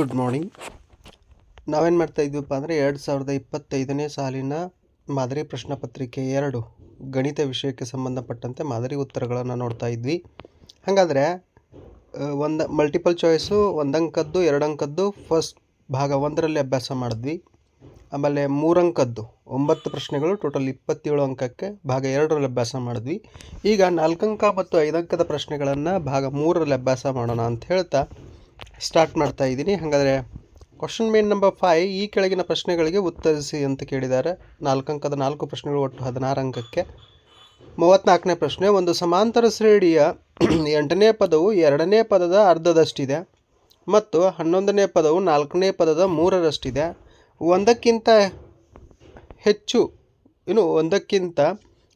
Good morning ನಾವೇನು ಮಾಡ್ತಾ ಇದ್ವಿಪ್ಪ ಅಂದರೆ ಎರಡು ಸಾವಿರದ ಇಪ್ಪತ್ತೈದನೇ ಸಾಲಿನ ಮಾದರಿ ಪ್ರಶ್ನೆ ಪತ್ರಿಕೆ ಎರಡು, ಗಣಿತ ವಿಷಯಕ್ಕೆ ಸಂಬಂಧಪಟ್ಟಂತೆ ಮಾದರಿ ಉತ್ತರಗಳನ್ನು ನೋಡ್ತಾ ಇದ್ವಿ. ಹಾಗಾದರೆ ಒಂದು ಮಲ್ಟಿಪಲ್ ಚಾಯ್ಸು ಒಂದು ಅಂಕದ್ದು ಎರಡು ಅಂಕದ್ದು ಫಸ್ಟ್ ಭಾಗ ಒಂದರಲ್ಲಿ ಅಭ್ಯಾಸ ಮಾಡಿದ್ವಿ. ಆಮೇಲೆ ಮೂರಂಕದ್ದು, ಒಂಬತ್ತು ಪ್ರಶ್ನೆಗಳು ಟೋಟಲ್ ಇಪ್ಪತ್ತೇಳು ಅಂಕಕ್ಕೆ ಭಾಗ ಎರಡರಲ್ಲಿ ಅಭ್ಯಾಸ ಮಾಡಿದ್ವಿ. ಈಗ ನಾಲ್ಕಂಕ ಮತ್ತು ಐದಂಕದ ಪ್ರಶ್ನೆಗಳನ್ನು ಭಾಗ ಮೂರರಲ್ಲಿ ಅಭ್ಯಾಸ ಮಾಡೋಣ ಅಂತ ಹೇಳ್ತಾ ಸ್ಟಾರ್ಟ್ ಮಾಡ್ತಾ ಇದ್ದೀನಿ. ಹಾಗಾದರೆ ಕ್ವಶನ್ ಮೇನ್ ನಂಬರ್ ಫೈ ಈ ಕೆಳಗಿನ ಪ್ರಶ್ನೆಗಳಿಗೆ ಉತ್ತರಿಸಿ ಅಂತ ಕೇಳಿದ್ದಾರೆ. ನಾಲ್ಕು ಅಂಕದ ನಾಲ್ಕು ಪ್ರಶ್ನೆಗಳು ಒಟ್ಟು ಹದಿನಾರು ಅಂಕಕ್ಕೆ. ಮೂವತ್ತ್ನಾಲ್ಕನೇ ಪ್ರಶ್ನೆ, ಒಂದು ಸಮಾಂತರ ಶ್ರೇಣಿಯ ಎಂಟನೇ ಪದವು ಎರಡನೇ ಪದದ ಅರ್ಧದಷ್ಟಿದೆ ಮತ್ತು ಹನ್ನೊಂದನೇ ಪದವು ನಾಲ್ಕನೇ ಪದದ ಮೂರರಷ್ಟಿದೆ. ಒಂದಕ್ಕಿಂತ ಹೆಚ್ಚು, ಇನ್ನು ಒಂದಕ್ಕಿಂತ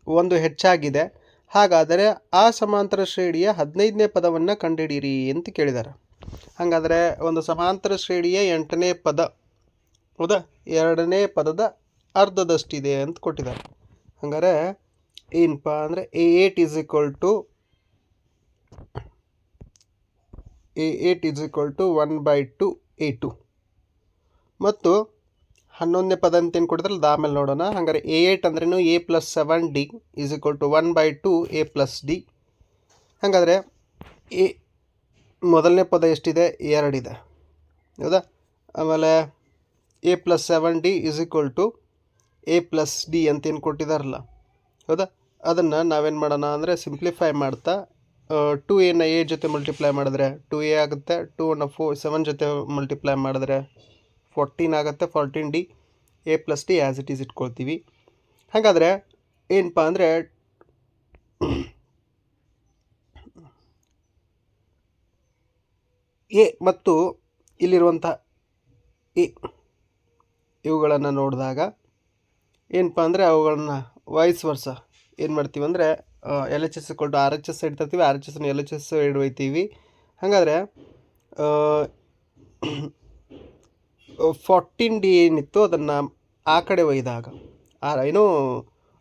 ಒಂದು ಹೆಚ್ಚಾಗಿದೆ. ಹಾಗಾದರೆ ಆ ಸಮಾಂತರ ಶ್ರೇಣಿಯ ಹದಿನೈದನೇ ಪದವನ್ನು ಕಂಡುಹಿಡಿಯಿರಿ ಅಂತ ಕೇಳಿದ್ದಾರೆ. ಹಾಗಾದರೆ ಒಂದು ಸಮಾಂತರ ಶ್ರೇಣಿಯ ಎಂಟನೇ ಪದ, ಹೌದಾ? ಎರಡನೇ ಪದದ ಅರ್ಧದಷ್ಟಿದೆ ಅಂತ ಕೊಟ್ಟಿದ್ದಾರೆ. ಹಂಗಾರೆ ಏನಪ್ಪ ಅಂದರೆ a eight is equal to a eight is equal to one by two a two ಮತ್ತು ಹನ್ನೊಂದನೇ ಪದ ಅಂತ ಏನು ಕೊಟ್ಟಿದ್ರಲ್ಲ ಆಮೇಲೆ ನೋಡೋಣ. ಹಾಗಾದ್ರೆ ಎ ಏಟ್ ಅಂದ್ರೇನು a plus seven d is equal to one by two a plus d ಹಾಗಾದರೆ ಎ ಮೊದಲನೇ ಪದ ಎಷ್ಟಿದೆ? ಎರಡಿದೆ. ಹೌದಾ? ಆಮೇಲೆ a plus seven d is equal to a plus d ಅಂತ ಏನು ಕೊಟ್ಟಿದ್ದಾರಲ್ಲ ಹೌದಾ? ಅದನ್ನು ನಾವೇನು ಮಾಡೋಣ ಅಂದರೆ ಸಿಂಪ್ಲಿಫೈ ಮಾಡ್ತಾ ಟು ಎನ ಎ ಜೊತೆ ಮಲ್ಟಿಪ್ಲೈ ಮಾಡಿದ್ರೆ ಟು ಎ ಆಗುತ್ತೆ ಟೂ ಅನ್ನ ಫೋ ಸೆವೆನ್ ಜೊತೆ ಮಲ್ಟಿಪ್ಲೈ ಮಾಡಿದ್ರೆ ಫೋರ್ಟೀನ್ ಆಗುತ್ತೆ fourteen d a plus d as it is ಇಟ್ಕೊಳ್ತೀವಿ. ಹಾಗಾದರೆ ಏನಪ್ಪ ಅಂದರೆ ಎ ಮತ್ತು ಇಲ್ಲಿರುವಂಥ ಎ ಇವುಗಳನ್ನು ನೋಡಿದಾಗ ಏನಪ್ಪ ಅಂದರೆ ಅವುಗಳನ್ನ ವಾಯ್ಸ್ ವರ್ಷ ಏನು ಮಾಡ್ತೀವಿ ಅಂದರೆ ಎಲ್ ಎಚ್ ಎಸ್ ಕೊಟ್ಟು ಆರ್ ಎಚ್ ಎಸ್ ಸೈಡ್ ತರ್ತೀವಿ ಆರ್ ಎಚ್ ಎಸ್ನ ಎಲ್ ಎಚ್ ಎಸ್ ಸೈಡ್ ಒಯ್ತೀವಿ. ಹಾಗಾದರೆ ಫಾರ್ಟೀನ್ ಡಿ ಏನಿತ್ತು ಅದನ್ನು ಆ ಕಡೆ ಒಯ್ದಾಗ, ಆ, ಏನು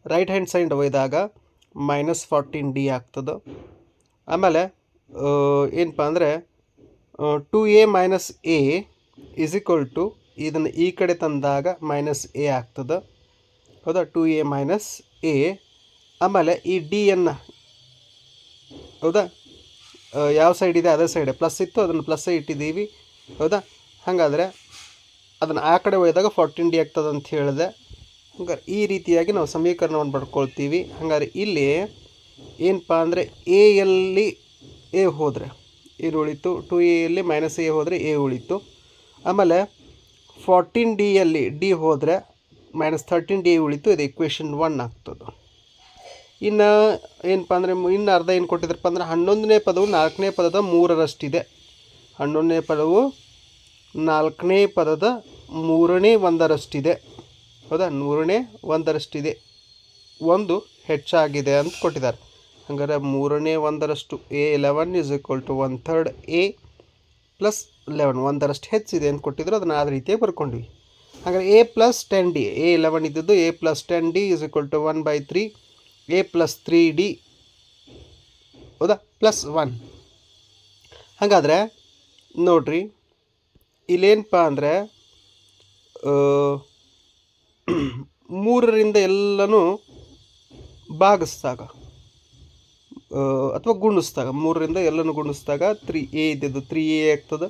ರೈಟ್ ಹ್ಯಾಂಡ್ ಸೈಡ್ ಒಯ್ದಾಗ ಮೈನಸ್ ಫಾರ್ಟೀನ್ ಡಿ ಆಗ್ತದೆ. ಆಮೇಲೆ ಏನಪ್ಪ ಅಂದರೆ two a minus a is equal to ಇದನ್ನು ಈ ಕಡೆ ತಂದಾಗ ಮೈನಸ್ ಎ ಆಗ್ತದೆ. ಹೌದಾ? Two a minus a. ಆಮೇಲೆ ಈ ಡಿಯನ್ನು ಹೌದಾ? ಯಾವ ಸೈಡ್ ಇದೆ? ಅದೇ ಸೈಡೆ ಪ್ಲಸ್ ಇತ್ತು, ಅದನ್ನು ಪ್ಲಸ್ಸೇ ಇಟ್ಟಿದ್ದೀವಿ. ಹೌದಾ? ಹಾಗಾದರೆ ಅದನ್ನು ಆ ಕಡೆ ಒಯ್ದಾಗ ಫಾರ್ಟೀನ್ ಡಿ ಆಗ್ತದೆ ಅಂತ ಹೇಳಿದೆ. ಹಂಗಾರೆ ಈ ರೀತಿಯಾಗಿ ನಾವು ಸಮೀಕರಣವನ್ನು ಪಡ್ಕೊಳ್ತೀವಿ. ಹಾಗಾದ್ರೆ ಇಲ್ಲಿ ಏನಪ್ಪ ಅಂದರೆ ಎ ಎಲ್ಲಿ ಎ ಹೋದರೆ ಏನು ಉಳಿತು. ಟು ಎಯಲ್ಲಿ ಮೈನಸ್ ಎ ಹೋದರೆ ಎ ಉಳಿತು. ಆಮೇಲೆ ಫಾರ್ಟೀನ್ ಡಿಯಲ್ಲಿ ಡಿ ಹೋದರೆ ಮೈನಸ್ ಥರ್ಟೀನ್ ಡಿ ಉಳಿತು. ಇದು ಇಕ್ವೇಷನ್ ಒನ್ ಆಗ್ತದೆ. ಇನ್ನು ಏನಪ್ಪ ಅಂದರೆ, ಇನ್ನು ಅರ್ಧ ಏನು ಕೊಟ್ಟಿದ್ರಪ್ಪ ಅಂದರೆ, ಹನ್ನೊಂದನೇ ಪದವು ನಾಲ್ಕನೇ ಪದದ ಮೂರರಷ್ಟಿದೆ. ಹನ್ನೊಂದನೇ ಪದವು ನಾಲ್ಕನೇ ಪದದ ಮೂರನೇ ಒಂದರಷ್ಟಿದೆ. ಹೌದಾ? ಮೂರನೇ ಒಂದರಷ್ಟಿದೆ. ಒಂದು ಹೆಚ್ಚಾಗಿದೆ ಅಂತ ಕೊಟ್ಟಿದ್ದಾರೆ. ಹಾಗಾದ್ರೆ ಮೂರನೇ ಒಂದರಷ್ಟು a eleven is equal to one third a plus eleven ಒಂದರಷ್ಟು ಹೆಚ್ಚಿದೆ ಅಂತ ಕೊಟ್ಟಿದ್ರು, ಅದನ್ನು ಆ ರೀತಿಯಾಗಿ ಬರ್ಕೊಂಡ್ವಿ. ಹಾಗಾದ್ರೆ a plus ten d a eleven ಇದ್ದದ್ದು a plus ten d is equal to one by three a plus three d ಹೌದಾ? ಪ್ಲಸ್ ಒನ್ ಹಾಗಾದರೆ ನೋಡ್ರಿ, ಇಲ್ಲೇನಪ್ಪ ಅಂದರೆ ಮೂರರಿಂದ ಎಲ್ಲನೂ ಭಾಗಿಸ್ದಾಗ ಅಥವಾ ಗುಣಿಸ್ದಾಗ, ಮೂರರಿಂದ ಎಲ್ಲನೂ ಗುಣಿಸ್ದಾಗ ತ್ರೀ ಎ ಇದ್ದದ್ದು ತ್ರೀ ಎ ಆಗ್ತದೆ.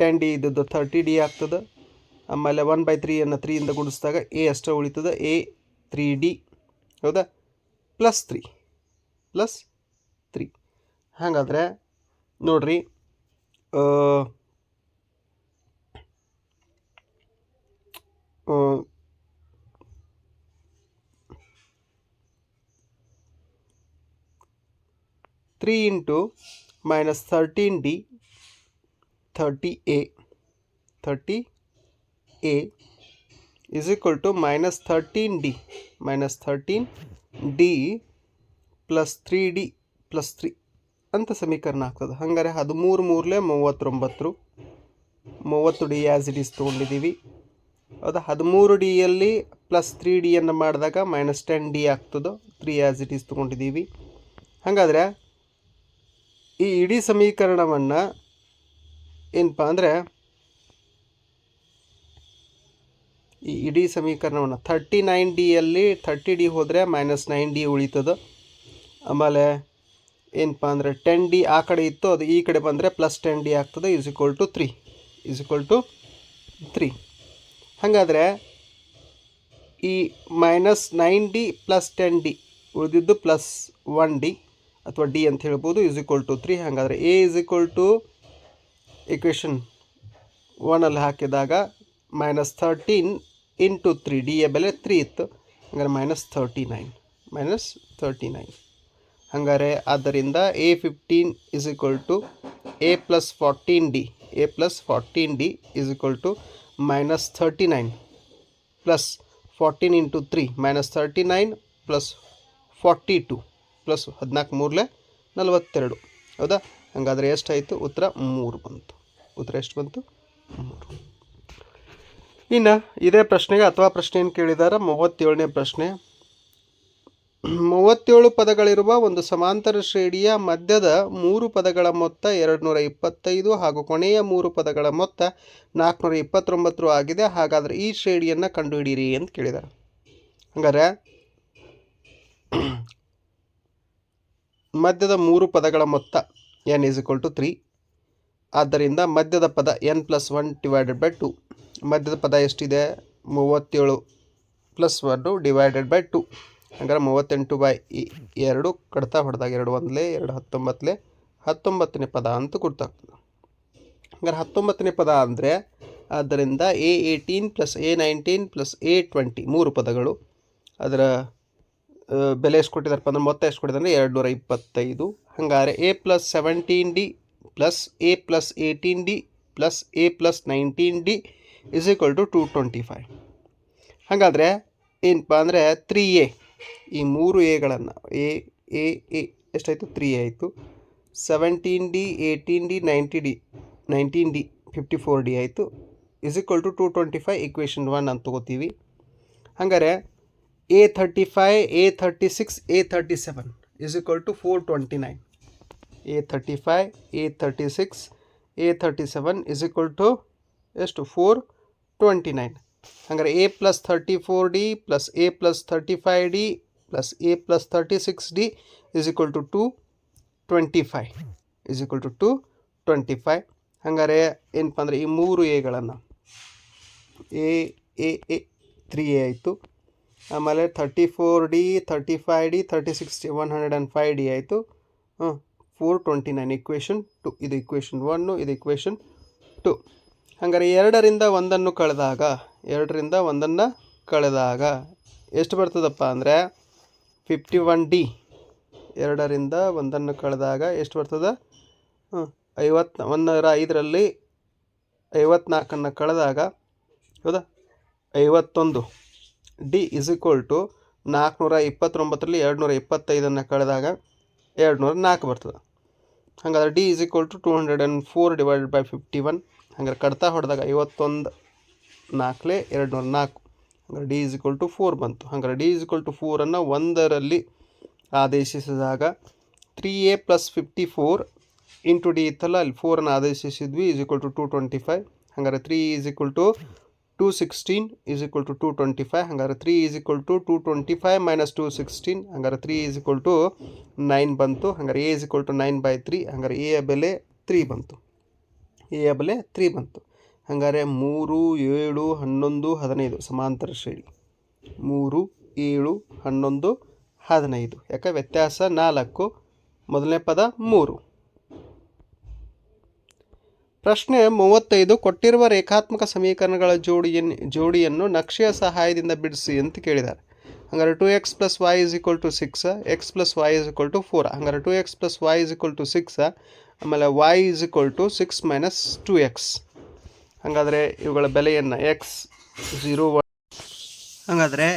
ಟೆನ್ ಡಿ ಇದ್ದದ್ದು ಥರ್ಟಿ ಡಿ ಆಗ್ತದೆ. ಆಮೇಲೆ ಒನ್ ಬೈ ತ್ರೀಯನ್ನು ತ್ರೀಯಿಂದ ಗುಣಿಸಿದಾಗ ಎ ಅಷ್ಟೇ ಉಳಿತದೆ. ಎ ತ್ರೀ ಡಿ ಹೌದಾ? ಪ್ಲಸ್ ತ್ರೀ ಪ್ಲಸ್ ತ್ರೀ ಹಾಗಾದರೆ ನೋಡ್ರಿ three into minus thirteen d thirty a thirty a is equal to minus thirteen d minus thirteen d plus three d plus three ಅಂತ ಸಮೀಕರಣ ಆಗ್ತದೆ. ಹಾಗಾರೆ ಹದಿಮೂರು ಮೂರಲೆ ಮೂವತ್ತೊಂಬತ್ತು, ಮೂವತ್ತು ಡಿ ಆ್ಯಸ್ ಇಟ್ ಈಸ್ ತೊಗೊಂಡಿದ್ದೀವಿ. ಅದು ಹದಿಮೂರು ಡಿಯಲ್ಲಿ ಪ್ಲಸ್ ತ್ರೀ ಡಿಯನ್ನು ಮಾಡಿದಾಗ ಮೈನಸ್ ಟೆನ್ ಡಿ ಆಗ್ತದೋ ತ್ರೀ ಆ್ಯಸ್ ಇಟ್ ಈಸ್ ತೊಗೊಂಡಿದ್ದೀವಿ. ಹಾಗಾದರೆ ಈ ಇಡೀ ಸಮೀಕರಣವನ್ನು ಏನಪ್ಪ ಅಂದರೆ ಈ ಇಡೀ ಸಮೀಕರಣವನ್ನು ಥರ್ಟಿ ನೈನ್ ಡಿಯಲ್ಲಿ ಥರ್ಟಿ ಡಿ ಹೋದರೆ ಮೈನಸ್ ನೈನ್ ಡಿ ಉಳಿತದ. ಆಮೇಲೆ ಏನಪ್ಪ ಅಂದರೆ ಟೆನ್ ಡಿ ಆ ಕಡೆ ಇತ್ತು, ಅದು ಈ ಕಡೆ ಬಂದರೆ ಪ್ಲಸ್ ಟೆನ್ ಡಿ ಆಗ್ತದೆ is equal to three is equal to three ಹಾಗಾದರೆ ಈ minus nine d plus ten d ಉಳಿದಿದ್ದು ಪ್ಲಸ್ ಒನ್ ಡಿ ಅಥವಾ ಡಿ ಅಂತ ಹೇಳ್ಬೋದು ಇಸ್ ಈಕ್ವಲ್ ಟು ತ್ರೀ ಹಾಗಾದರೆ a is equal to equation ಒನಲ್ಲಿ ಹಾಕಿದಾಗ minus thirteen into three d a ಬೆಲೆ three ಇತ್ತು. ಹಂಗಾರೆ minus thirty nine minus thirty nine ಹಂಗಾರೆ ಆದ್ದರಿಂದ a fifteen is equal to a plus fourteen d a plus fourteen d is equal to minus thirty nine plus fourteen into three minus thirty nine plus forty two plus ಹದಿನಾಲ್ಕು ಮೂರಲೆ ನಲವತ್ತೆರಡು. ಹೌದಾ? ಹಾಗಾದರೆ ಎಷ್ಟಾಯಿತು? ಉತ್ತರ ಮೂರು ಬಂತು. ಉತ್ತರ ಎಷ್ಟು ಬಂತು? ಮೂರು. ಇನ್ನು ಇದೇ ಪ್ರಶ್ನೆಗೆ ಅಥವಾ ಪ್ರಶ್ನೆಯನ್ನು ಕೇಳಿದಾರ ಮೂವತ್ತೇಳನೇ ಪ್ರಶ್ನೆ. ಮೂವತ್ತೇಳು ಪದಗಳಿರುವ ಒಂದು ಸಮಾಂತರ ಶ್ರೇಣಿಯ ಮಧ್ಯದ ಮೂರು ಪದಗಳ ಮೊತ್ತ ಎರಡು ನೂರ ಇಪ್ಪತ್ತೈದು ಹಾಗೂ ಕೊನೆಯ ಮೂರು ಪದಗಳ ಮೊತ್ತ ನಾಲ್ಕುನೂರ ಇಪ್ಪತ್ತೊಂಬತ್ತು ಆಗಿದೆ. ಹಾಗಾದರೆ ಈ ಶ್ರೇಣಿಯನ್ನು ಕಂಡುಹಿಡಿಯಿರಿ ಅಂತ ಕೇಳಿದ್ದಾರೆ ಹಂಗಾರೆ ಮಧ್ಯದ ಮೂರು ಪದಗಳ ಮೊತ್ತ n is equal to three ಆದ್ದರಿಂದ ಮಧ್ಯದ ಪದ n plus one divided by two ಮಧ್ಯದ ಪದ ಎಷ್ಟಿದೆ? ಮೂವತ್ತೇಳು ಪ್ಲಸ್ ಒಂದು ಡಿವೈಡೆಡ್ ಬೈ ಟು ಹಂಗಾರೆ ಮೂವತ್ತೆಂಟು ಬೈ ಎರಡು ಕಡ್ತಾ ಹೊಡೆದಾಗ ಎರಡು ಒಂದಲೇ, ಎರಡು ಹತ್ತೊಂಬತ್ತಲೇ ಹತ್ತೊಂಬತ್ತನೇ ಪದ ಅಂತ ಗೊತ್ತಾಗ್ತದೆ ಹಂಗಾರೆ ಹತ್ತೊಂಬತ್ತನೇ ಪದ ಅಂದರೆ ಆದ್ದರಿಂದ a eighteen plus a nineteen plus a twenty ಮೂರು ಪದಗಳು. ಅದರ ಬೆಲೆ ಎಷ್ಟು ಕೊಟ್ಟಿದ್ದಾರಪ್ಪ ಅಂದ್ರೆ ಮೊತ್ತ ಎಷ್ಟು ಕೊಟ್ಟಿದ್ದಾರೆ ಎರಡು ನೂರ ಇಪ್ಪತ್ತೈದು ಹಂಗಾರೆ a plus seventeen d plus a plus eighteen d plus a plus nineteen d is equal to two twenty five ಹಾಗಾದರೆ ಏನಪ್ಪ ಅಂದರೆ ತ್ರೀ ಎ ಈ ಮೂರು ಎಗಳನ್ನು ಎ ಎ ಎ ಎಷ್ಟಾಯಿತು? ತ್ರೀ ಎ ಆಯಿತು. Seventeen d eighteen d ninety d nineteen d fifty four d ಆಯಿತು. Is equal to two twenty five equation one ಅಂತ ತಗೋತೀವಿ. ಹಾಗಾದರೆ a thirty five a thirty six a thirty seven is equal to four twenty nine a thirty five a thirty six a thirty seven is equal to ಎಷ್ಟು four twenty nine ಹಾಗಾದ್ರೆ a plus thirty four d plus a plus thirty five d plus a plus thirty six d is equal to two twenty five is equal to two twenty five ಹಾಗಾದ್ರೆ ಏನಪ್ಪ ಅಂದರೆ ಈ ಮೂರು ಎಗಳನ್ನು a a a three a ಆಯಿತು. ಆಮೇಲೆ thirty four d thirty five d thirty six d one hundred and five d ಆಯಿತು. ಹಾಂ four twenty nine equation two ಇದು ಇಕ್ವೇಷನ್ ಒನ್ನು ಇದು ಇಕ್ವೇಷನ್ ಟು ಹಂಗಾರೆ ಎರಡರಿಂದ ಒಂದನ್ನು ಕಳೆದಾಗ, ಎರಡರಿಂದ ಒಂದನ್ನು ಕಳೆದಾಗ ಎಷ್ಟು ಬರ್ತದಪ್ಪ ಅಂದರೆ ಫಿಫ್ಟಿ ಒನ್ ಡಿ ಎರಡರಿಂದ ಒಂದನ್ನು ಕಳೆದಾಗ ಎಷ್ಟು ಬರ್ತದ? ಐವತ್ತು, ಒಂದರ ಐದರಲ್ಲಿ ಐವತ್ನಾಲ್ಕನ್ನು ಕಳೆದಾಗ, ಹೌದಾ? ಐವತ್ತೊಂದು. ಡಿ ಇಸ್ ಈಕ್ವಲ್ ಟು ನಾಲ್ಕುನೂರ ಇಪ್ಪತ್ತೊಂಬತ್ತರಲ್ಲಿ ಎರಡುನೂರ ಇಪ್ಪತ್ತೈದನ್ನು ಕಳೆದಾಗ ಎರಡು ನೂರ ನಾಲ್ಕು ಬರ್ತದೆ. ಹಾಗಾದ್ರೆ d is equal to two hundred and four divided by fifty one ಹಂಗಾರೆ ಕಡ್ತಾ ಹೊಡೆದಾಗ ಐವತ್ತೊಂದು ನಾಲ್ಕಲೇ ಎರಡುನೂರ ನಾಲ್ಕು ಹಂಗಾರೆ d is equal to four ಬಂತು ಹಂಗಾರೆ ಡಿ ಇಸ್ ಈಕ್ವಲ್ ಟು ಫೋರನ್ನು ಒಂದರಲ್ಲಿ ಆದೇಶಿಸಿದಾಗ three a plus fifty four into d ಇತ್ತಲ್ಲ, ಅಲ್ಲಿ ಫೋರನ್ನು ಆದೇಶಿಸಿದ್ವಿ is equal to two twenty five ಹಂಗಾರೆ three is equal to two sixteen is equal to two twenty five ಹಂಗಾರೆ three is equal to two twenty five minus two sixteen ಹಂಗಾರೆ three is equal to nine ಬಂತು, ಹಂಗಾರೆ a is equal to nine by three ಹಂಗಾರೆ a ಬೆಲೆ three ಬಂತು. A ಬೆಲೆ three ಬಂತು. ಹಂಗಾರೆ ಮೂರು, ಏಳು, ಹನ್ನೊಂದು, ಹದಿನೈದು ಸಮಾಂತರ ಶ್ರೇಣಿ. ಮೂರು, ಏಳು, ಹನ್ನೊಂದು, ಹದಿನೈದು. ಯಾಕೆ? ವ್ಯತ್ಯಾಸ ನಾಲ್ಕು. ಮೊದಲನೇ ಪದ ಮೂರು. ಪ್ರಶ್ನೆ ಮೂವತ್ತೈದು, ಕೊಟ್ಟಿರುವ ರೇಖಾತ್ಮಕ ಸಮೀಕರಣಗಳ ಜೋಡಿಯನ್ನು ಜೋಡಿಯನ್ನು ನಕ್ಷೆಯ ಸಹಾಯದಿಂದ ಬಿಡಿಸಿ ಅಂತ ಕೇಳಿದ್ದಾರೆ. ಹಂಗಾರೆ two x plus y is equal to six x plus y is equal to four ಹಂಗಾರೆ two x plus y is equal to six ಆಮೇಲೆ y is equal to six minus two x ಹಾಗಾದರೆ ಇವುಗಳ ಬೆಲೆಯನ್ನು X zero one ಹಾಗಾದರೆ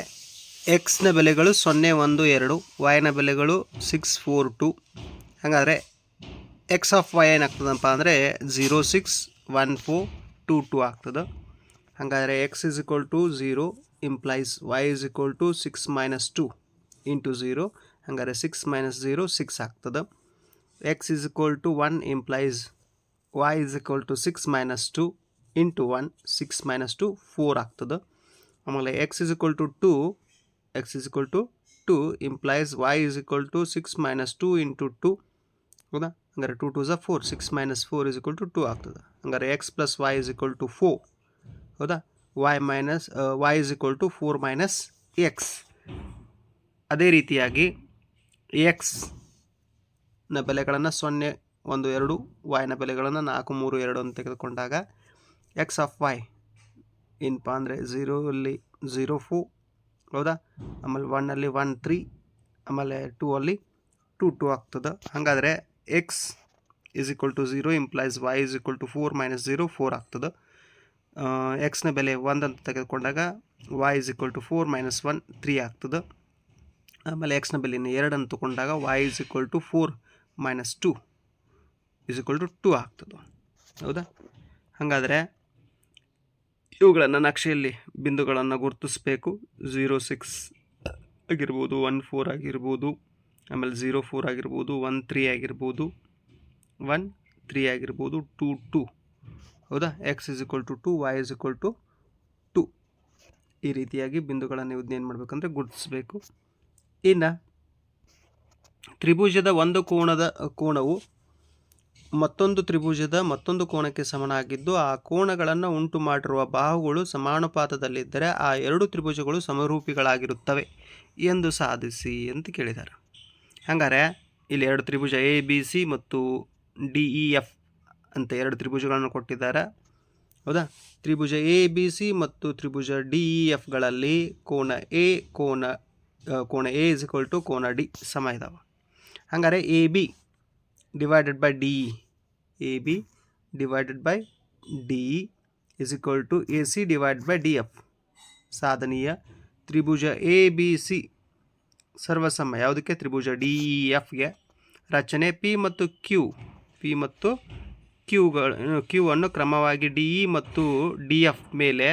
ಎಕ್ಸ್ನ ಬೆಲೆಗಳು ಸೊನ್ನೆ ಒಂದು ಎರಡು ವೈನ ಬೆಲೆಗಳು ಸಿಕ್ಸ್ ಫೋರ್ ಟು ಹಾಗಾದರೆ ಎಕ್ಸ್ ಆಫ್ ವೈ ಏನಾಗ್ತದಪ್ಪ ಅಂದರೆ zero six one four two two ಆಗ್ತದೆ. ಹಾಗಾದರೆ x is equal to zero implies y is equal to six minus two into zero ಹಾಗಾದರೆ ಸಿಕ್ಸ್ ಮೈನಸ್ ಝೀರೋ ಸಿಕ್ಸ್ ಆಗ್ತದೆ. X is equal to one implies y is equal to six minus two into one six minus two four ಆಗ್ತದೆ. ಆಮೇಲೆ x is equal to two x is equal to two implies y is equal to six minus two into two ಹೌದಾ? ಹಂಗಾರೆ two two ಝ four six minus four is equal to two two. ಹಂಗಾರೆ x plus y is equal to four ಹೌದಾ? Y minus y is equal to four minus x ಅದೇ ರೀತಿಯಾಗಿ ಎಕ್ಸ್ನ ಬೆಲೆಗಳನ್ನು ಸೊನ್ನೆ, ಒಂದು, ಎರಡು ವಾಯ್ನ ಬೆಲೆಗಳನ್ನು ನಾಲ್ಕು, ಮೂರು, ಎರಡು ಅಂತ ತೆಗೆದುಕೊಂಡಾಗ ಎಕ್ಸ್ ಆಫ್ ವೈ ಏನಪ್ಪ ಅಂದರೆ ಝೀರೋ ಅಲ್ಲಿ ಝೀರೋ ಫೋ ಹೌದಾ? ಆಮೇಲೆ ಒನ್ನಲ್ಲಿ ಒನ್ ತ್ರೀ ಆಮೇಲೆ ಟೂ ಅಲ್ಲಿ ಟೂ ಟೂ ಆಗ್ತದೆ. ಹಾಗಾದರೆ x is equal to zero implies y is equal to four minus zero four ಆಗ್ತದೆ. ಎಕ್ಸ್ನ ಬೆಲೆ ಒಂದು ಅಂತ ತೆಗೆದುಕೊಂಡಾಗ y is equal to four minus one three ಆಗ್ತದೆ. ಆಮೇಲೆ ಎಕ್ಸ್ನ ಬೆಲೆಯನ್ನು ಎರಡು ಅಂತ ತಗೊಂಡಾಗ y is equal to four minus two is equal to two ಆಗ್ತದೆ. ಹೌದಾ? ಹಾಗಾದ್ರೆ ಇವುಗಳನ್ನು ನಕ್ಷೆಯಲ್ಲಿ ಬಿಂದುಗಳನ್ನು ಗುರುತಿಸಬೇಕು. ಝೀರೋ ಸಿಕ್ಸ್ ಆಗಿರ್ಬೋದು ಒನ್ ಫೋರ್ ಆಗಿರ್ಬೋದು. ಆಮೇಲೆ ಝೀರೋ ಫೋರ್ ಆಗಿರ್ಬೋದು ಒನ್ ತ್ರೀ ಆಗಿರ್ಬೋದು ಒನ್ ತ್ರೀ ಆಗಿರ್ಬೋದು ಟೂ ಟು ಹೌದಾ? X is equal to two y is equal to two ಈ ರೀತಿಯಾಗಿ ಬಿಂದುಗಳನ್ನು ನೀವು ಏನು ಮಾಡಬೇಕಂದ್ರೆ ಗುರುತಿಸಬೇಕು ಇನ್ನು ತ್ರಿಭುಜದ ಒಂದು ಕೋಣದ, ಕೋಣವು ಮತ್ತೊಂದು ತ್ರಿಭುಜದ ಮತ್ತೊಂದು ಕೋಣಕ್ಕೆ ಸಮನಾಗಿದ್ದು, ಆ ಕೋಣಗಳನ್ನು ಉಂಟು ಮಾಡಿರುವ ಬಾಹುಗಳು ಸಮಾನುಪಾತದಲ್ಲಿದ್ದರೆ ಆ ಎರಡು ತ್ರಿಭುಜಗಳು ಸಮರೂಪಿಗಳಾಗಿರುತ್ತವೆ ಎಂದು ಸಾಧಿಸಿ ಅಂತ ಕೇಳಿದ್ದಾರೆ ಹಂಗಾರೆ ಇಲ್ಲಿ ಎರಡು ತ್ರಿಭುಜ ಎ ಬಿ ಸಿ ಮತ್ತು ಡಿ ಇ ಎಫ್ ಅಂತ ಎರಡು ತ್ರಿಭುಜಗಳನ್ನು ಕೊಟ್ಟಿದ್ದಾರೆ. ಹೌದಾ? ತ್ರಿಭುಜ ಎ ಬಿ ಸಿ ಮತ್ತು ತ್ರಿಭುಜ ಡಿ ಇ ಎಫ್ಗಳಲ್ಲಿ ಕೋನ ಎ ಕೋನ ಕೋನ ಎ ಇಸ್ ಇಕ್ವಲ್ ಟು ಕೋನ ಡಿ ಸಮ ಇದಾವೆ. ಹಂಗಾರೆ A B divided by D E A B divided by D E is equal to A C divide by D F ಸಾಧನೀಯ ತ್ರಿಭುಜ ಎ ಬಿ ಸಿ ಸರ್ವಸಮ, ಯಾವುದಕ್ಕೆ? ತ್ರಿಭುಜ ಡಿ ಇ ಎಫ್ಗೆ ರಚನೆ P ಮತ್ತು ಕ್ಯೂ ಪಿ ಮತ್ತು ಕ್ಯೂಗಳು ಕ್ಯೂ ಅನ್ನು ಕ್ರಮವಾಗಿ ಡಿ ಇ ಮತ್ತು ಡಿ ಎಫ್ ಮೇಲೆ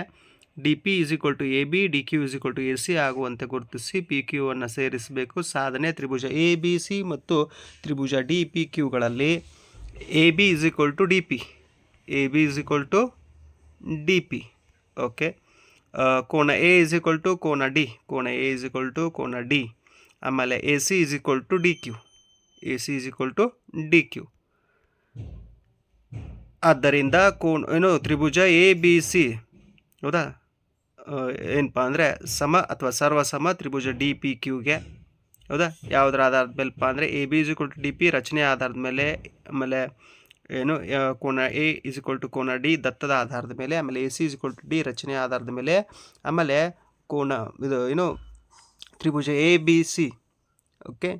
D P is equal to A B D Q is equal to A C ಆಗುವಂತೆ ಗುರುತಿಸಿ ಪಿ ಕ್ಯೂ ಅನ್ನು ಸೇರಿಸಬೇಕು. ಸಾಧನೆ ತ್ರಿಭುಜ ಎ ಬಿ ಸಿ ಮತ್ತು ತ್ರಿಭುಜ D P ಕ್ಯೂಗಳಲ್ಲಿ A B is equal to D P A B is equal to D P okay ಕೋನ A is equal to ಕೋನ D ಕೋನ ಎ ಇಸ್ ಈಕ್ವಲ್ ಟು ಕೋನ D ಆಮೇಲೆ A C is equal to D Q. A C is equal to D Q. ಆದ್ದರಿಂದ ಕೋನ್, ಏನು, ತ್ರಿಭುಜ A, B, C. ಹೌದಾ? ಏನಪ್ಪ ಅಂದರೆ ಸಮ ಅಥವಾ ಸರ್ವಸಮ ತ್ರಿಭುಜ ಡಿ, ಪಿ ಕ್ಯೂಗೆ ಹೌದಾ? ಯಾವುದರ ಆಧಾರದ ಮೇಲೆಪ್ಪ ಅಂದರೆ A, B is equal to D, P ರಚನೆ ಆಧಾರದ ಮೇಲೆ, ಆಮೇಲೆ ಏನು ಕೋಣ ಎ ಇಸ್ ಇಕ್ವಲ್ ಟು ಕೋನ ಡಿ ದತ್ತದ ಆಧಾರದ ಮೇಲೆ, ಆಮೇಲೆ A C is equal to D ರಚನೆ ಆಧಾರದ ಮೇಲೆ, ಆಮೇಲೆ ಕೋನ ಇದು, ಏನು ತ್ರಿಭುಜ A B C okay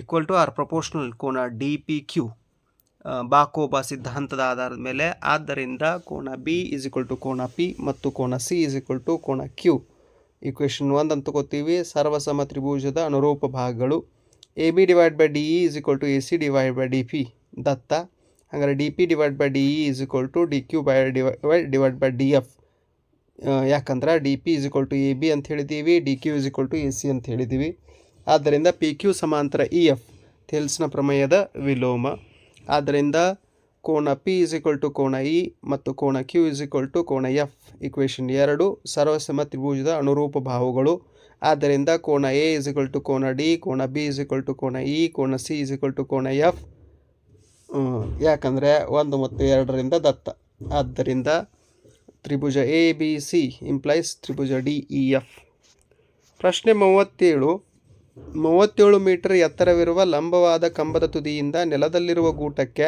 equal to R proportional ಕೋನ ಡಿ ಪಿ ಕ್ಯೂ ಬಾಕೋಬಾ ಸಿದ್ಧಾಂತದ ಆಧಾರದ ಮೇಲೆ, ಆದ್ದರಿಂದ ಕೋನ ಬಿ ಇಸ್ ಈಕ್ವಲ್ ಟು ಕೋನ ಪಿ ಮತ್ತು ಕೋನ ಸಿ ಇಸ್ ಈಕ್ವಲ್ ಟು ಕೋನ ಕ್ಯೂ ಇಕ್ವೇಷನ್ ಒಂದು ಅಂತ ತಗೋತೀವಿ. ಸರ್ವಸಮ ತ್ರಿಭುಜದ ಅನುರೂಪ ಭಾಗಗಳು A B divide by D E is equal to A C divide by D P ದತ್ತ. ಹಾಗಾದರೆ D P divide by D E is equal to D Q by divide divide by D F ಯಾಕಂದ್ರೆ D P is equal to A B ಅಂತ ಹೇಳಿದ್ದೀವಿ D Q is equal to A C ಅಂತ ಹೇಳಿದ್ದೀವಿ ಆದ್ದರಿಂದ P Q ಸಮಾಂತರ E F ಥೆಲ್ಸ್ನ ಪ್ರಮೇಯದ ವಿಲೋಮ. ಆದ್ದರಿಂದ ಕೋನ ಪಿ ಇಸ್ ಇಕ್ವಲ್ ಟು ಕೋನ ಇ ಮತ್ತು ಕೋಣ ಕ್ಯೂ ಇಸ್ ಇಕ್ವಲ್ ಟು ಕೋಣ ಎಫ್ ಇಕ್ವೇಷನ್ ಎರಡು, ಸರ್ವಸಮ ತ್ರಿಭುಜದ ಅನುರೂಪ ಭಾವಗಳು. ಆದ್ದರಿಂದ ಕೋಣ ಎ ಇಸ್ ಇಕ್ವಲ್ ಟು ಕೋನ ಡಿ ಕೋಣ ಬಿ ಇಸ್ ಇಕ್ವಲ್ ಟು ಕೋನ ಇ ಕೋನ ಸಿ ಇಸ್ ಇಕ್ವಲ್ ಟು ಕೋಣ ಎಫ್ ಯಾಕಂದರೆ ಒಂದು ಮತ್ತು ಎರಡರಿಂದ ದತ್ತ. ಆದ್ದರಿಂದ ತ್ರಿಭುಜ ಎ ಬಿ ಸಿ ಇಂಪ್ಲೈಸ್ ತ್ರಿಭುಜ ಡಿ ಇ ಎಫ್ ಪ್ರಶ್ನೆ ಮೂವತ್ತೇಳು. ಮೂವತ್ತೇಳು ಮೀಟರ್ ಎತ್ತರವಿರುವ ಲಂಬವಾದ ಕಂಬದ ತುದಿಯಿಂದ ನೆಲದಲ್ಲಿರುವ ಗೂಟಕ್ಕೆ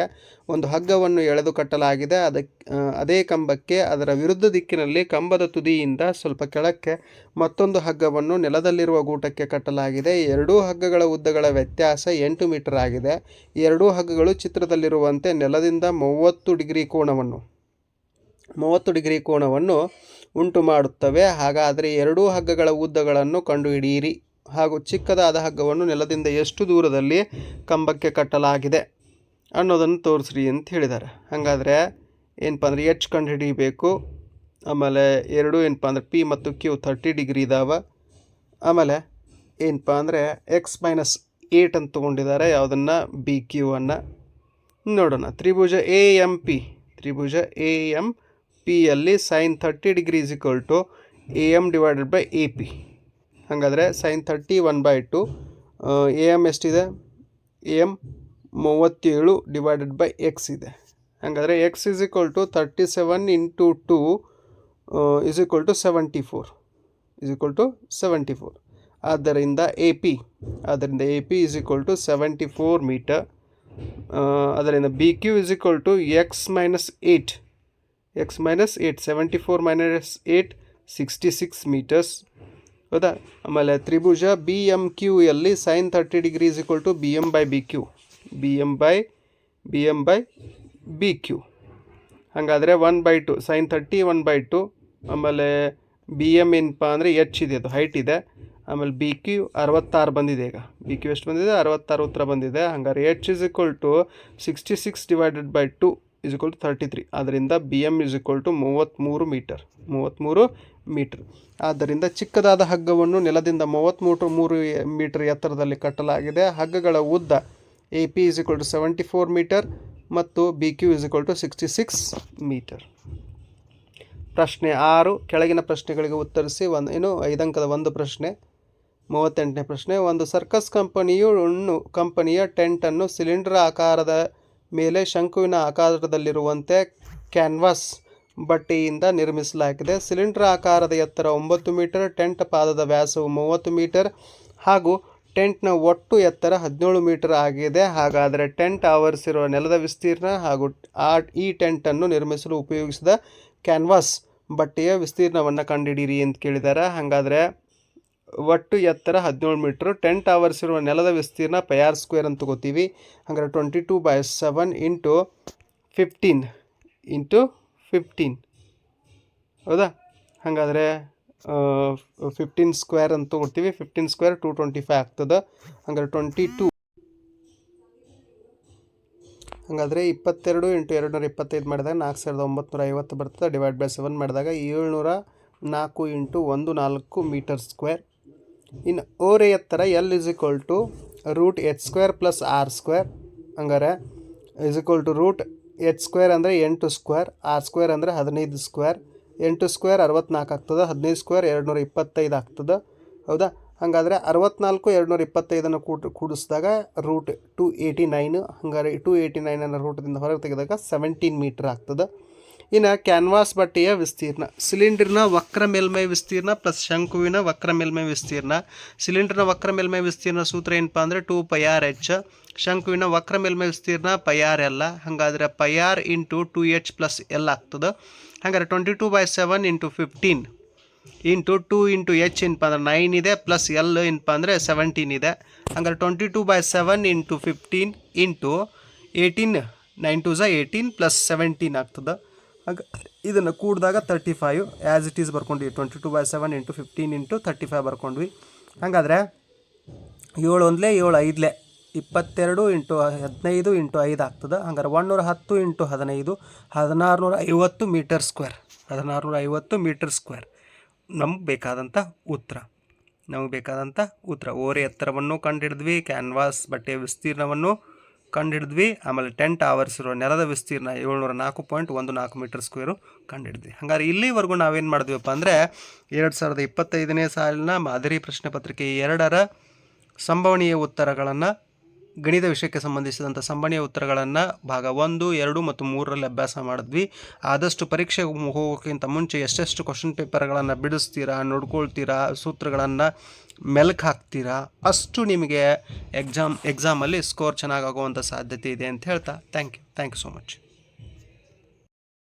ಒಂದು ಹಗ್ಗವನ್ನು ಎಳೆದು ಕಟ್ಟಲಾಗಿದೆ. ಅದಕ್ಕೆ ಅದೇ ಕಂಬಕ್ಕೆ ಅದರ ವಿರುದ್ಧ ದಿಕ್ಕಿನಲ್ಲಿ ಕಂಬದ ತುದಿಯಿಂದ ಸ್ವಲ್ಪ ಕೆಳಕ್ಕೆ ಮತ್ತೊಂದು ಹಗ್ಗವನ್ನು ನೆಲದಲ್ಲಿರುವ ಗೂಟಕ್ಕೆ ಕಟ್ಟಲಾಗಿದೆ. ಎರಡೂ ಹಗ್ಗಗಳ ಉದ್ದಗಳ ವ್ಯತ್ಯಾಸ ಎಂಟು ಮೀಟರ್ ಆಗಿದೆ. ಎರಡೂ ಹಗ್ಗಗಳು ಚಿತ್ರದಲ್ಲಿರುವಂತೆ ನೆಲದಿಂದ ಮೂವತ್ತು ಡಿಗ್ರಿ ಕೋಣವನ್ನು ಮೂವತ್ತು ಡಿಗ್ರಿ ಕೋಣವನ್ನು ಉಂಟು ಮಾಡುತ್ತವೆ. ಹಾಗಾದರೆ ಎರಡೂ ಹಗ್ಗಗಳ ಉದ್ದಗಳನ್ನು ಕಂಡುಹಿಡಿಯಿರಿ. ಹಾಗೂ ಚಿಕ್ಕದಾದ ಹಗ್ಗವನ್ನು ನೆಲದಿಂದ ಎಷ್ಟು ದೂರದಲ್ಲಿ ಕಂಬಕ್ಕೆ ಕಟ್ಟಲಾಗಿದೆ ಅನ್ನೋದನ್ನು ತೋರಿಸ್ರಿ ಅಂತ ಹೇಳಿದ್ದಾರೆ. ಹಾಗಾದರೆ ಏನಪ್ಪ ಅಂದರೆ ಎಚ್ ಕಂಡು ಹಿಡಿಬೇಕು ಆಮೇಲೆ ಎರಡು ಏನಪ್ಪ ಅಂದರೆ ಪಿ ಮತ್ತು ಕ್ಯೂ ತರ್ಟಿ ಡಿಗ್ರಿ ಇದ್ದಾವೆ ಆಮೇಲೆ ಏನಪ್ಪ ಅಂದರೆ ಎಕ್ಸ್ ಮೈನಸ್ ಏಟ್ ಅಂತ ತೊಗೊಂಡಿದ್ದಾರೆ. ಯಾವುದನ್ನು? ಬಿ ಕ್ಯೂ ಅನ್ನು. ನೋಡೋಣ. ತ್ರಿಭುಜ ಎ ಎಂ ಪಿ. ತ್ರಿಭುಜ ಎ ಎಂ ಪಿಯಲ್ಲಿ sine thirty degree is equal to A M divided by A P ಹಾಗಾದರೆ sine thirty one by two A M ಎಷ್ಟಿದೆ? ಎ ಎಂ ಮೂವತ್ತೇಳು ಡಿವೈಡೆಡ್ ಬೈ ಎಕ್ಸ್ ಇದೆ. ಹಾಗಾದರೆ x is equal to thirty seven into two is equal to seventy four is equal to seventy four ಆದ್ದರಿಂದ A P ಆದ್ದರಿಂದ A P is equal to seventy four meter ಅದರಿಂದ B Q is equal to x minus eight x minus eight seventy four minus eight sixty six meters ಹೌದಾ? ಆಮೇಲೆ ತ್ರಿಭುಜ B M Q ಯಲ್ಲಿ sine thirty degree is equal to B M by B Q B M by B M by B Q ಹಾಗಾದರೆ one by two sine thirty one by two ಆಮೇಲೆ B M ಏನಪ್ಪ ಅಂದರೆ H ಇದೆ, ಅದು height ಇದೆ. ಆಮೇಲೆ B Q ಅರವತ್ತಾರು ಬಂದಿದೆ ಈಗ. ಬಿ ಕ್ಯೂ ಎಷ್ಟು ಬಂದಿದೆ? ಅರವತ್ತಾರು ಉತ್ತರ ಬಂದಿದೆ. ಹಂಗಾರೆ H is equal to sixty six divided by two is equal to thirty three ಆದ್ದರಿಂದ B M is equal to ಮೂವತ್ತ್ಮೂರು ಮೀಟರ್ ಮೂವತ್ತ್ಮೂರು ಮೀಟರ್ ಆದ್ದರಿಂದ ಚಿಕ್ಕದಾದ ಹಗ್ಗವನ್ನು ನೆಲದಿಂದ ಮೂವತ್ತ್ಮೂರು ಮೂರು ಮೀಟರ್ ಎತ್ತರದಲ್ಲಿ ಕಟ್ಟಲಾಗಿದೆ. ಹಗ್ಗಗಳ ಉದ್ದ A P is equal to seventy four meter ಮತ್ತು B Q is equal to sixty six meter ಪ್ರಶ್ನೆ ಆರು. ಕೆಳಗಿನ ಪ್ರಶ್ನೆಗಳಿಗೆ ಉತ್ತರಿಸಿ ಒಂದು, ಏನು, ಐದಂಕದ ಒಂದು ಪ್ರಶ್ನೆ, ಮೂವತ್ತೆಂಟನೇ ಪ್ರಶ್ನೆ. ಒಂದು ಸರ್ಕಸ್ ಕಂಪನಿಯು ಹಣ್ಣು ಕಂಪನಿಯ ಟೆಂಟನ್ನು ಸಿಲಿಂಡರ್ ಆಕಾರದ ಮೇಲೆ ಶಂಕುವಿನ ಆಕಾರದಲ್ಲಿರುವಂತೆ ಕ್ಯಾನ್ವಾಸ್ ಬಟ್ಟೆಯಿಂದ ನಿರ್ಮಿಸಲಾಗಿದೆ. ಸಿಲಿಂಡರ್ ಆಕಾರದ ಎತ್ತರ ಒಂಬತ್ತು ಮೀಟರ್, ಟೆಂಟ್ ಪಾದದ ವ್ಯಾಸವು ಮೂವತ್ತು ಮೀಟರ್ ಹಾಗೂ ಟೆಂಟ್ನ ಒಟ್ಟು ಎತ್ತರ ಹದಿನೇಳು ಮೀಟರ್ ಆಗಿದೆ. ಹಾಗಾದರೆ ಟೆಂಟ್ ಆವರಿಸಿರುವ ನೆಲದ ವಿಸ್ತೀರ್ಣ ಹಾಗೂ ಆ ಈ ಟೆಂಟನ್ನು ನಿರ್ಮಿಸಲು ಉಪಯೋಗಿಸಿದ ಕ್ಯಾನ್ವಾಸ್ ಬಟ್ಟೆಯ ವಿಸ್ತೀರ್ಣವನ್ನು ಕಂಡುಹಿಡಿಯಿರಿ ಅಂತ ಕೇಳಿದ್ದಾರೆ ಹಾಗಾದರೆ ಒಟ್ಟು ಎತ್ತರ ಹದಿನೇಳು ಮೀಟ್ರ್. ಟೆನ್ ಟವರ್ಸ್ ಇರುವ ನೆಲದ ವಿಸ್ತೀರ್ಣ ಪಯಾರ್ ಸ್ಕ್ವೇರ್ ಅಂತ ತಗೋತೀವಿ ಹಂಗಾರೆ twenty two by seven into fifteen into fifteen. ಹೌದಾ? ಹಾಗಾದರೆ ಫಿಫ್ಟೀನ್ ಸ್ಕ್ವೇರ್ ಅಂತ ತಗೋತೀವಿ fifteen square two twenty five ಆಗ್ತದೆ. ಹಂಗಾರೆ ಟ್ವೆಂಟಿ ಟೂ. ಹಾಗಾದರೆ ಇಪ್ಪತ್ತೆರಡು ಇಂಟು ಎರಡು ನೂರ ಇಪ್ಪತ್ತೈದು ಮಾಡಿದಾಗ ನಾಲ್ಕು ಸಾವಿರದ ಒಂಬತ್ತು ಐವತ್ತು ಬರ್ತದೆ. ಡಿವೈಡ್ ಬೈ ಸೆವೆನ್ ಮಾಡಿದಾಗ ಏಳ್ನೂರ ನಾಲ್ಕು ಇಂಟು ಒಂದು ನಾಲ್ಕು ಮೀಟರ್ ಸ್ಕ್ವೇರ್. ಇನ್ನು ಓರೆ ಎತ್ತರ L is equal to root H square plus R square ಹಂಗಾರೆ is equal to root H square ಅಂದರೆ ಎಂಟು ಸ್ಕ್ವೇರ್ ಆರ್ ಸ್ಕ್ವೇರ್ ಅಂದರೆ ಹದಿನೈದು ಸ್ಕ್ವೇರ್ ಎಂಟು ಸ್ಕ್ವೇರ್ ಅರವತ್ನಾಲ್ಕು ಆಗ್ತದೆ, ಹದಿನೈದು ಸ್ಕ್ವೇರ್ ಎರಡು ನೂರ ಇಪ್ಪತ್ತೈದು ಆಗ್ತದೆ. ಹೌದಾ? ಹಾಗಾದರೆ ಅರವತ್ನಾಲ್ಕು ಎರಡು ನೂರ ಇಪ್ಪತ್ತೈದನ್ನು ಕೂಟ, ಕೂಡಿಸಿದಾಗ ರೂಟ್ ಟು ಏಯ್ಟಿ ನೈನು ಹಂಗಾರೆ ಟು ಏಯ್ಟಿ ನೈನನ್ನು ರೂಟದಿಂದ ಹೊರಗೆ ತೆಗೆದಾಗ ಸೆವೆಂಟೀನ್ ಮೀಟ್ರ್ ಆಗ್ತದೆ. ಇನ್ನು ಕ್ಯಾನ್ವಾಸ್ ಬಟ್ಟೆಯ ವಿಸ್ತೀರ್ಣ, ಸಿಲಿಂಡರ್ನ ವಕ್ರ ಮೇಲ್ಮೈ ವಿಸ್ತೀರ್ಣ ಪ್ಲಸ್ ಶಂಕುವಿನ ವಕ್ರ ಮೇಲ್ಮೈ ವಿಸ್ತೀರ್ಣ. ಸಿಲಿಂಡರ್ನ ವಕ್ರ ಮೇಲ್ಮೈ ವಿಸ್ತೀರ್ಣ ಸೂತ್ರ ಏನಪ್ಪ ಅಂದರೆ ಟು ಪೈ ಆರ್ ಎಚ್ ಶಂಕುವಿನ ವಕ್ರ ಮೇಲ್ಮೈ ವಿಸ್ತೀರ್ಣ ಪೈ ಆರ್ ಎಲ್ಲ ಹಾಗಾದರೆ pi R into two H plus L ಆಗ್ತದೆ. ಹಾಗಾದ್ರೆ twenty two by seven into fifteen into two into H ಏನಪ್ಪ ಅಂದ್ರೆ ನೈನ್ ಇದೆ ಪ್ಲಸ್ ಎಲ್ ಏನಪ್ಪ ಅಂದರೆ ಸೆವೆಂಟೀನ್ ಇದೆ. ಹಂಗಾರೆ twenty two by seven into fifteen into eighteen nine two ಝ eighteen plus seventeen ಆಗ್ತದೆ. ಹಾಗ ಇದನ್ನು ಕೂಡಿದಾಗ thirty five as it is ಬರ್ಕೊಂಡ್ವಿ. Twenty two by seven into fifteen into thirty five ಬರ್ಕೊಂಡ್ವಿ. ಹಾಗಾದರೆ ಏಳು ಒಂದ್ಲೆ ಏಳು ಐದಲೇ ಇಪ್ಪತ್ತೆರಡು ಇಂಟು ಹದಿನೈದು ಇಂಟು ಐದು ಆಗ್ತದೆ. ಹಂಗಾರೆ ಒನ್ನೂರ ಹತ್ತು ಇಂಟು ಹದಿನೈದು ಹದಿನಾರು ನೂರ ಐವತ್ತು ಮೀಟರ್ ಸ್ಕ್ವೇರ್ ಹದಿನಾರು ನೂರ ಐವತ್ತು ಮೀಟರ್ ಸ್ಕ್ವೇರ್ ನಮ್ಗೆ ಬೇಕಾದಂಥ ಉತ್ತರ. ನಮಗೆ ಬೇಕಾದಂಥ ಉತ್ತರ. ಓರೆ ಎತ್ತರವನ್ನು ಕಂಡುಹಿಡಿದ್ವಿ ಕ್ಯಾನ್ವಾಸ್ ಬಟ್ಟೆಯ ವಿಸ್ತೀರ್ಣವನ್ನು ಕಂಡುಹಿಡಿದ್ವಿ ಆಮೇಲೆ ಟೆಂಟ್ ಆವರಿಸಿರೋ ನೆಲದ ವಿಸ್ತೀರ್ಣ ಏಳ್ನೂರ ನಾಲ್ಕು ಪಾಯಿಂಟ್ ಒಂದು ನಾಲ್ಕು ಮೀಟರ್ ಸ್ಕ್ವೇರು ಕಂಡುಹಿಡಿದ್ವಿ ಹಾಗಾದ್ರೆ ಇಲ್ಲಿವರೆಗೂ ನಾವೇನು ಮಾಡಿದ್ವಿಪ್ಪ ಅಂದರೆ ಎರಡು ಸಾವಿರದ ಇಪ್ಪತ್ತೈದನೇ ಸಾಲಿನ ಮಾದರಿ ಪ್ರಶ್ನೆ ಪತ್ರಿಕೆ ಎರಡರ ಸಂಭವನೀಯ ಉತ್ತರಗಳನ್ನು ಗಣಿತ ವಿಷಯಕ್ಕೆ ಸಂಬಂಧಿಸಿದಂಥ ಸಂಬಣಿಯ ಉತ್ತರಗಳನ್ನು ಭಾಗ ಒಂದು, ಎರಡು ಮತ್ತು ಮೂರರಲ್ಲಿ ಅಭ್ಯಾಸ ಮಾಡಿದ್ವಿ. ಆದಷ್ಟು ಪರೀಕ್ಷೆ ಹೋಗೋಕ್ಕಿಂತ ಮುಂಚೆ ಎಷ್ಟೆಷ್ಟು ಕ್ವಶನ್ ಪೇಪರ್ಗಳನ್ನು ಬಿಡಿಸ್ತೀರಾ, ನೋಡ್ಕೊಳ್ತೀರಾ, ಸೂತ್ರಗಳನ್ನು ಮೆಲ್ಕ್ ಹಾಕ್ತೀರಾ, ಅಷ್ಟು ನಿಮಗೆ ಎಕ್ಸಾಮ್ ಎಕ್ಸಾಮಲ್ಲಿ ಸ್ಕೋರ್ ಚೆನ್ನಾಗಾಗುವಂಥ ಸಾಧ್ಯತೆ ಇದೆ ಅಂತ ಹೇಳ್ತಾ. Thank you thank you so much